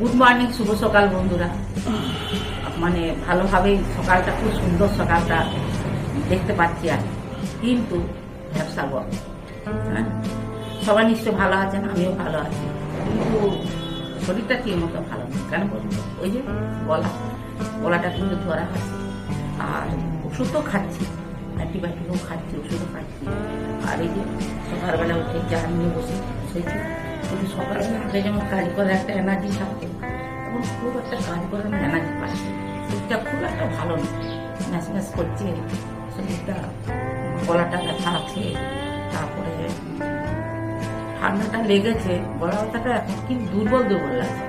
Good morning শুভ সকাল বন্ধুরা। মানে ভালোভাবেই সকালটা, খুব সুন্দর সকালটা দেখতে পাচ্ছি আর কিন্তু ব্যবসা বন্ধ হ্যাঁ? সবাই নিশ্চয় ভালো আছেন, আমিও ভালো আছি। কিন্তু শরীরটা ঠিক মতো ভালো কেন বলুন? ওই যে গলা, গলাটা কিন্তু ধরা আছে আর ওষুধ তো খাচ্ছি, অ্যান্টিবায়োটিকও খাচ্ছি, ওষুধও খাচ্ছি। আর এই যে সকালবেলা উঠে চা নিয়ে বসে বসেছি সকালবেলা আগে যেমন কাজ করার একটা এনার্জি থাকতো এখন খুব একটা কাজ করার এনার্জি পাচ্ছি শরীরটা খুব একটা ভালো নেই ম্যাচ ম্যাচ করছে শরীরটা গলাটা ব্যথা আছে, তারপরে ঠান্ডাটা লেগেছে, গলা ব্যথাটা এখন কি দুর্বল দুর্বল লাগছে।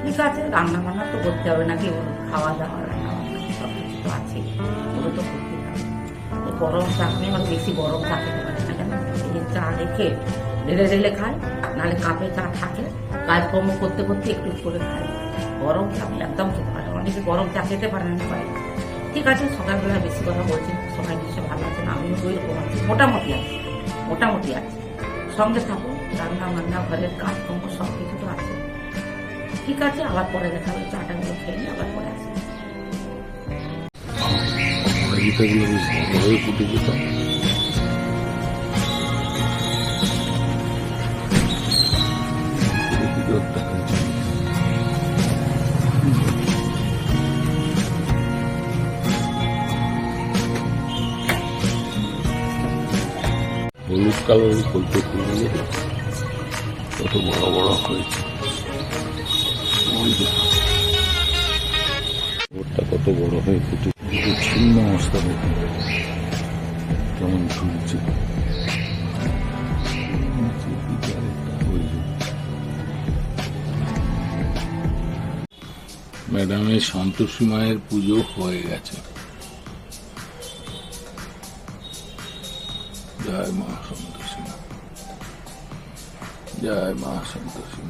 ঠিক আছে রান্না বান্না তো করতে হবে নাকি, ওর খাওয়া দাওয়া রান্না বান্না সব কিছু তো আছে ওগুলো তো করতেই হবে। গরম থাকলে আমি আবার বেশি গরম চা খেতে পারি না কেন এই যে চা রেখে ঢেলে ঢেলে খাই নাহলে কাপে চা থাকে। কাজকর্ম করতে করতে একটু করে খাই গরম চা একদম খেতে পারি। অনেকে গরম চা খেতে পারে না পারে ঠিক আছে, সকালবেলা বেশি কথা বলছি, সবাই নিশ্চয় ভালো আছেন, আমিও ওই রকম আছি, মোটামুটি আছি, মোটামুটি আছে। সঙ্গে থাকুন, রান্না বান্না, ঘরের কাজকর্ম সব কিছু তো আছে। ঠিক আছে, আবার পরে দেখা হবে, চাটা গুলো খেয়ে আবার পরে আসি। কারণ করতে পারিনি কত বড় বড় হয়েছে। কত বড় হয়ে ফুটে ছিন্ন অবস্থা দেখুন কেমন ঝুলছে ম্যাডামের সন্তোষী মায়ের পুজো হয়ে গেছে। जय माँ संतोषी जय माँ संतोषी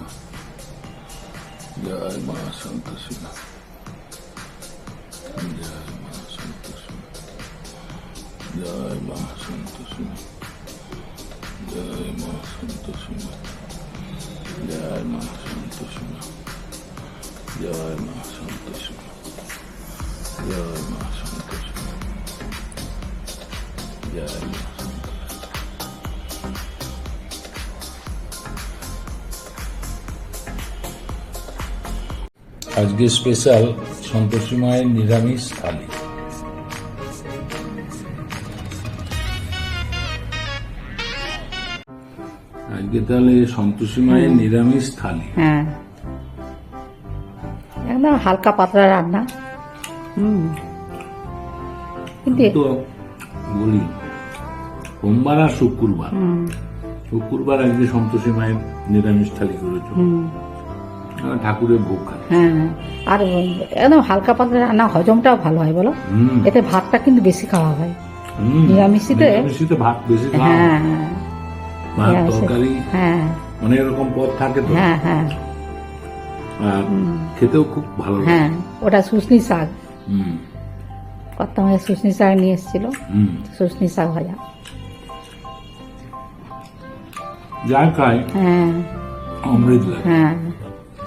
जय माँ संतोषी जय माँ संतोषी जय माँ संतोषी जय माँ संतोषी जय माँ संतोषी जय माँ संतोषी जय माँ संतोषी जय माँ আজকে স্পেশাল সন্তোষী মায়ের নিরামিষ থালি। আজকে তাহলে সন্তোষী মায়ের নিরামিষ থালি। হ্যাঁ। একদম হালকা পাতলা রান্না। হুম। কিন্তু বলি সোমবার আর শুক্রবার। শুক্রবার আজকে সন্তোষী মায়ের নিরামিষ থালি করেছ। ঠাকুরের ভোগ খায়। হ্যাঁ আর একদম হালকা পাতলা রান্না হজমটাও ভালো হয় বলো? এতে ভাতটা কিন্তু বেশি খাওয়া হয়। নিরামিষিতে- নিরামিষিতে ভাত বেশি খাওয়া হ্যাঁ। হ্যাঁ ভাত তরকারি হ্যাঁ। অনেক রকম পদ থাকে তো। হ্যাঁ হ্যাঁ। খেতেও খুব ভালো হ্যাঁ ওটা শুশনি শাক। হুম, কত আমাদের শাক নিয়ে এসেছিল। শুশনি শাক ভাজা। যা খায় হ্যাঁ। অমৃত লাগে। হ্যাঁ।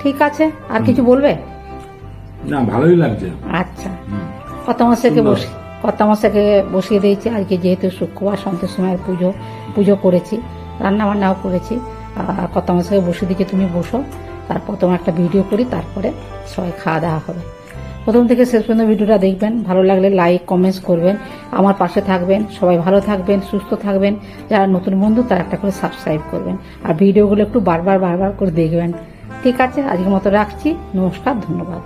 ঠিক আছে? আর কিছু বলবে? না ভালোই লাগছে। আচ্ছা। হুম। কত মাসেকে সুন্দর। বসে কত মাসেকে বসিয়ে দিয়েছি? আজকে যেহেতু শুক্রবার সন্তোষ মায়ের পুজো পুজো করেছি রান্না বান্নাও করেছি। আর কত মাসেকে বসিয়ে দিয়েছি তুমি বসো। তারপর তোমার একটা ভিডিও করি তারপরে সবাই খাওয়া দাওয়া হবে। প্রথম থেকে শেষ পর্যন্ত ভিডিওটা দেখবেন। ভালো লাগলে লাইক কমেন্টস করবেন। আমার পাশে থাকবেন। সবাই ভালো থাকবেন সুস্থ থাকবেন। যারা নতুন বন্ধু তারা একটা করে সাবস্ক্রাইব করবেন। আর ভিডিওগুলো একটু বারবার বারবার করে দেখবেন। ঠিক আছে আজকের মতো রাখছি। নমস্কার ধন্যবাদ।